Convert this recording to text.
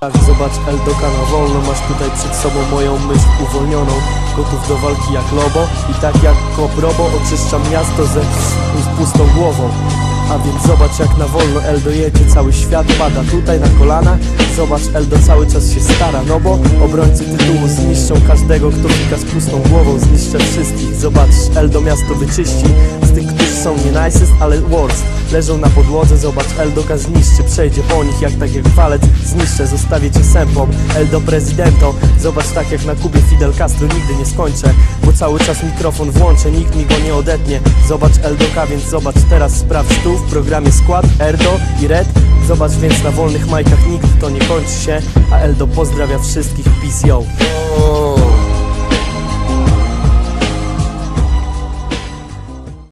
Tak, zobacz Eldoka na wolno Masz tutaj przed sobą moją myśl uwolnioną. Gotów do walki jak lobo I tak jak kobrobo oczyszczam miasto ze pustą głową. A więc zobacz jak na wolno Eldo jedzie Cały świat pada tutaj na kolana. Zobacz Eldo cały czas się stara No bo obrońcy tytułu zniszczą każdego Kto klika z pustą głową Zniszczę wszystkich. Zobacz Eldo miasto wyczyści tych, którzy są nie nicest, ale worst. Leżą na podłodze, zobacz Eldoka zniszczy Przejdzie po nich jak tak jak walec. Zniszczę, zostawię cię sępą. Eldo prezydento Zobacz tak jak na Kubie Fidel Castro Nigdy nie skończę. Bo cały czas mikrofon włączę Nikt mi go nie odetnie. Zobacz Eldoka, więc zobacz teraz sprawdź tu W programie Skład, Erdo i Red Zobacz więc na wolnych majkach nigdy to nie kończy się. A Eldo pozdrawia wszystkich Peace yo